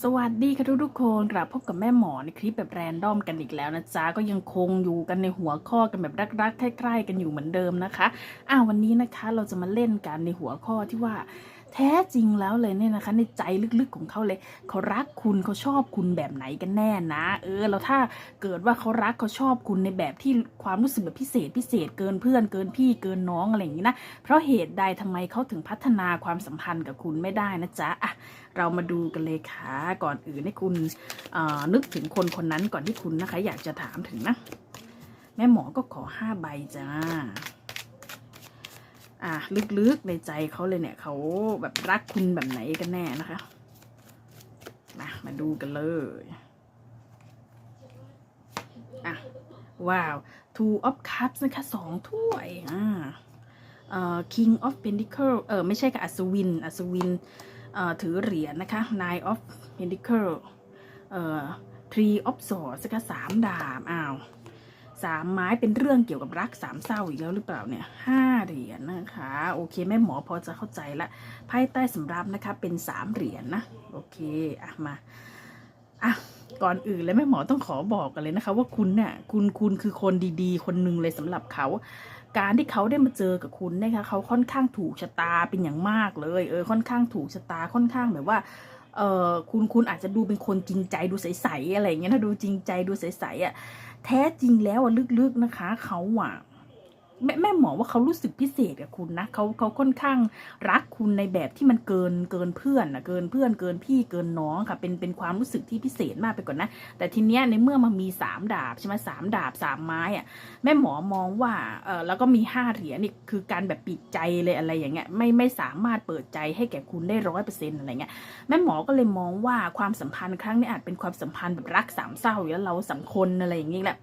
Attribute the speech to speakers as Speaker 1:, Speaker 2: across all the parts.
Speaker 1: สวัสดีค่ะทุกทุกๆคนกลับพบกับแม่หมอในคลิปแบบแรนดอมกันอีกแล้วนะจ๊ะก็ยังคงอยู่กันในหัวข้อกันแบบรักๆใกล้ๆกันอยู่เหมือนเดิมนะคะอ้าววันนี้นะคะเราจะมาเล่นกันในหัวข้อที่ว่า แท้จริงแล้วเลยเนี่ยนะคะ ในใจลึกๆของเขาเลย เขารักคุณเขาชอบคุณแบบไหนกันแน่นะ เออแล้วถ้าเกิดว่าเขารักเขาชอบคุณในแบบที่ความรู้สึกแบบพิเศษพิเศษเกินเพื่อนเกินพี่เกินน้องอะไรอย่างนี้นะเพราะเหตุใดทำไมเขาถึงพัฒนาความสัมพันธ์กับคุณไม่ได้นะจ๊ะอะเรามาดูกันเลยค่ะก่อนอื่นให้คุณเอ่อนึกถึงคนคนนั้นก่อนที่คุณนะคะ อยากจะถามถึงนะ แม่หมอก็ขอห้าใบจ้า อะลึกๆในใจเขาเลยเนี่ยเขาแบบรักคุณแบบไหนกันแน่นะคะ มามาดูกันเลยอะว้าว two of cups นะคะสองถ้วยอ่าเอ่อ king of pentacle เออไม่ใช่ค่ะอัศวิน อัศวินเอ่อถือเหรียญนะคะ nine of pentacle เอ่อ three of swords นะคะสามดาบอ้าว สามไม้เป็นเรื่องเกี่ยวกับรักสามเศร้าอีกแล้วหรือเปล่าเนี่ยห้าเหรียญนะคะ โอเคแม่หมอพอจะเข้าใจละไพ่ใต้สำรับนะคะเป็นสามเหรียญนะโอเคอะมาอะก่อนอื่นเลยแม่หมอต้องขอบอกกันเลยนะคะ ว่าคุณเนี่ย คุณคุณคือคนดีๆ คนหนึ่งเลยสำหรับเขา การที่เขาได้มาเจอกับคุณนะคะเขาค่อนข้างถูกชะตาเป็นอย่างมากเลยเออค่อนข้างถูกชะตาค่อนข้างแบบว่าเออคุณคุณอาจจะดูเป็นคนจริงใจดูใสๆอะไรอย่างเงี้ยถ้าดูจริงใจดูใสๆอะ แท้จริงแล้วลึกๆนะคะเขาอะ แม่แม่หมอว่าเขารู้สึกพิเศษกับคุณนะเขาเขาค่อนข้างรักคุณในแบบที่มันเกินเกินเพื่อนนะเกินเพื่อนเกินพี่เกินน้องค่ะ เป็นเป็นความรู้สึกที่พิเศษมากไปกว่อนนะ แต่ทีเนี้ยในเมื่อมันมีสามดาบใช่ไหมสามดาบสามไม้อะแม่หมอมองว่าเออแล้วก็มีห้าเหรียญนี่คือการแบบปิดใจเลยอะไรอย่างเงี้ยไม่ไม่สามารถเปิดใจให้แก่คุณได้ร้อยเปอร์เซ็นต์อะไรเงี้ยแม่หมอก็เลยมองว่าความสัมพันธ์ครั้งนี้อาจเป็นความสัมพันธ์แบบรักสามเศร้าอยู่แล้วเราสังคนอะไรอย่างเงี้ยแหละ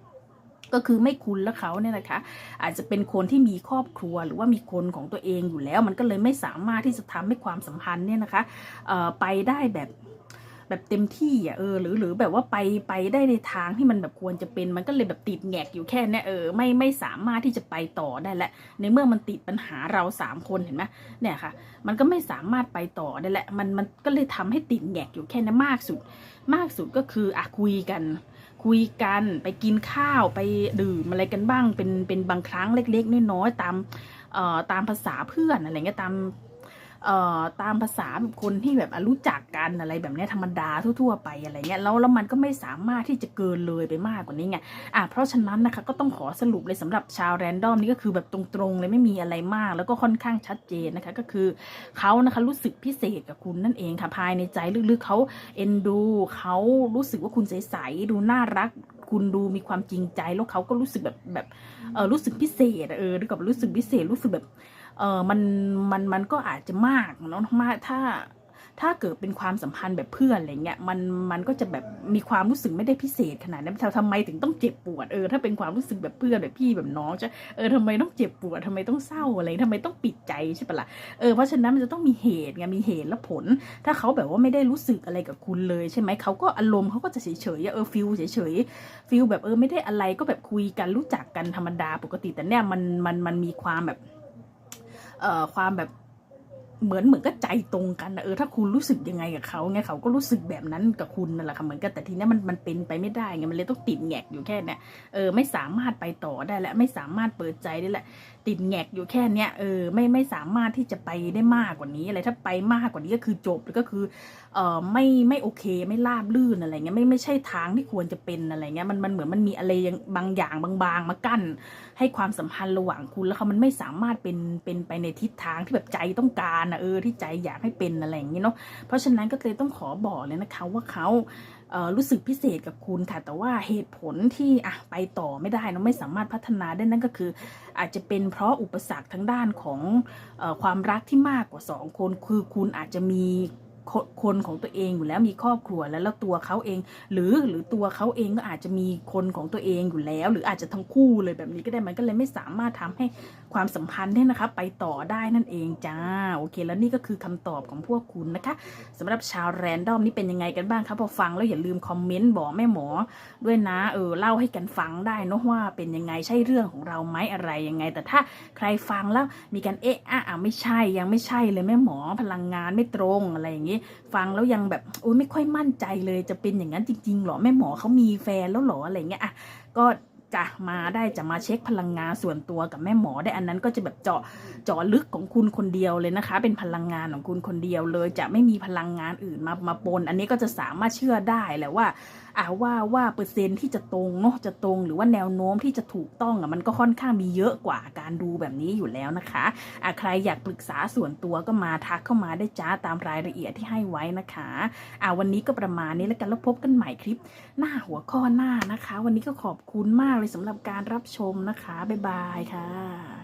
Speaker 1: ก็คือไม่คุณและเขาเนี่ยนะคะ อาจจะเป็นคนที่มีครอบครัวหรือว่ามีคนของตัวเองอยู่แล้ว มันก็เลยไม่สามารถที่จะทำให้ความสัมพันธ์เนี่ยนะคะเอ่อไปได้แบบแบบเต็มที่อะเออหรือหรือแบบว่าไปไปได้ในทางที่มันแบบควรจะเป็นมันก็เลยแบบติดแงกอยู่แค่นี้เออไม่ไม่สามารถที่จะไปต่อได้แล้วในเมื่อมันติดปัญหาเราสามคนเห็นไหมเนี่ยค่ะ มันก็ไม่สามารถไปต่อได้และมันมันก็เลยทำให้ติดแงกอยู่แค่นั้มากสุด มากสุดก็คืออะคุยกัน คุยกันไปกินข้าวไปดื่มอะไรกันบ้าง เป็นเป็นบางครั้งเล็ก ๆ น้อยๆตามเอ่อตามภาษาเพื่อนอะไรเงี้ยตาม เอ่อตามภาษาแบบคนที่แบบรู้จักกันอะไรแบบนี้ธรรมดาทั่ว ๆ ไปอะไรเงี้ยแล้วแล้วมันก็ไม่สามารถที่จะเกินเลยไปมากกว่านี้ไงอะเพราะฉะนั้นนะคะก็ต้องขอสรุปเลยสำหรับชาวแรนดอมนี่ก็คือแบบตรงๆเลยไม่มีอะไรมาก แล้วก็ค่อนข้างชัดเจนนะคะก็คือเขานะคะรู้สึกพิเศษกับคุณนั่นเองค่ะภายในใจลึกๆเขาเอ็นดูเขารู้สึกว่าคุณใสๆดูน่ารักคุณดูมีความจริงใจแล้วเขาก็รู้สึกแบบแบบเออรู้สึกพิเศษเออหรือกับรู้สึกพิเศษรู้สึกแบบ เออมันมันมันก็อาจจะมากเนาะมากถ้าถ้าเกิดเป็นความสัมพันธ์แบบเพื่อนอะไรเงี้ยมันมันก็จะแบบมีความรู้สึกไม่ได้พิเศษขนาดนั้นทำไมถึงต้องเจ็บปวดเออถ้าเป็นความรู้สึกแบบเพื่อนแบบพี่แบบน้องจะเออทำไมต้องเจ็บปวดทำไมต้องเศร้าอะไรทำไมต้องปิดใจใช่ปะล่ะเออเพราะฉะนั้นมันจะต้องมีเหตุไงมีเหตุและผล ถ้าเขาแบบว่าไม่ได้รู้สึกอะไรกับคุณเลยใช่ไหมเขาก็อารมณ์เขาก็จะเฉยเฉยเออฟิลเฉยเฉยฟิลแบบเออไม่ได้อะไรก็แบบคุยกันรู้จักกันธรรมดาปกติแต่เนี่ยมันมันมันมีความแบบ ความแบบ เหมือนเหมือนก็ใจตรงกันนะเออถ้าคุณรู้สึกยังไงกับเขาไงเขาก็รู้สึกแบบนั้นกับคุณนั่นแหละค่ะเหมือนกันแต่ทีนี้มันมันเป็นไปไม่ได้ไงมันเลยต้องติดแงกอยู่แค่เนี้ยเออไม่สามารถไปต่อได้และไม่สามารถเปิดใจได้แหละติดแงกอยู่แค่เนี้ยเออไม่ไม่สามารถที่จะไปได้มากกว่านี้อะไรถ้าไปมากกว่านี้ก็คือจบก็คือเออไม่ไม่โอเคไม่ราบลื่นอะไรเงี้ยไม่ไม่ใช่ทางที่ควรจะเป็นอะไรเงี้ยมันมันเหมือนมันมีอะไรยังบางอย่างบางๆมากั้นให้ความสัมพันธ์ระหว่างคุณแล้วเขามันไม่สามารถเป็นเป็นไปในทิศทางที่แบบใจต้องการนะเออที่ใจอยากให้เป็นอะไรอย่างนี้เนาะเพราะฉะนั้นก็เลยต้องขอบอกเลยนะคะว่าเขาเออรู้สึกพิเศษกับคุณค่ะ แต่ว่าเหตุผลที่อะไปต่อไม่ได้เนาะไม่สามารถพัฒนาได้นั่นก็คือ อาจจะเป็นเพราะอุปสรรคทางด้านของออความรักที่มากกว่าสองคน คือคุณอาจจะมี คนของตัวเองอยู่แล้วมีครอบครัวแล้วแล้วตัวเขาเอง หรือหรือตัวเขาเองก็อาจจะมีคนของตัวเองอยู่แล้ว หรืออาจจะทั้งคู่เลยแบบนี้ก็ได้มันก็เลยไม่สามารถทำให้ความสัมพันธ์เนี่ยนะคะ ไปต่อได้นั่นเองจ้าโอเค แล้วนี่ก็คือคำตอบของพวกคุณนะคะสำหรับชาวแรนดอมนี่เป็นยังไงกันบ้างครับพอฟังแล้วอย่าลืมคอมเมนต์บอกแม่หมอ ด้วยนะเออเล่าให้กันฟังได้นะว่าเป็นยังไงใช่เรื่องของเราไหมอะไรยังไง แต่ถ้าใครฟังแล้วมีการเอ๊ะอะไม่ใช่ยังไม่ใช่เลยแม่หมอพลังงานไม่ตรงอะไรอย่างนี้งี้ ฟังแล้วยังแบบโอ้ยไม่ค่อยมั่นใจเลยจะเป็นอย่างนั้นจริงๆหรอแม่หมอเขามีแฟนแล้วหรออะไรเงี้ยอะก็จะมาได้จะมาเช็คพลังงานส่วนตัวกับแม่หมอได้อันนั้นก็จะแบบเจาะเจาะลึกของคุณคนเดียวเลยนะคะ เป็นพลังงานของคุณคนเดียวเลย จะไม่มีพลังงานอื่นมามาปน อันนี้ก็จะสามารถเชื่อได้แหละว่า อ่าว่าว่าเปอร์เซ็นต์ที่จะตรงเนาะจะตรงหรือว่าแนวโน้มที่จะถูกต้องอะมันก็ค่อนข้างมีเยอะกว่าการดูแบบนี้อยู่แล้วนะคะอะใครอยากปรึกษาส่วนตัวก็มาทักเข้ามาได้จ้าตามรายละเอียดที่ให้ไว้นะคะอะวันนี้ก็ประมาณนี้แล้วกันแล้วพบกันใหม่คลิป หน้าหัวข้อหน้านะคะ วันนี้ก็ขอบคุณมากเลยสำหรับการรับชมนะคะบ๊ายบายค่ะ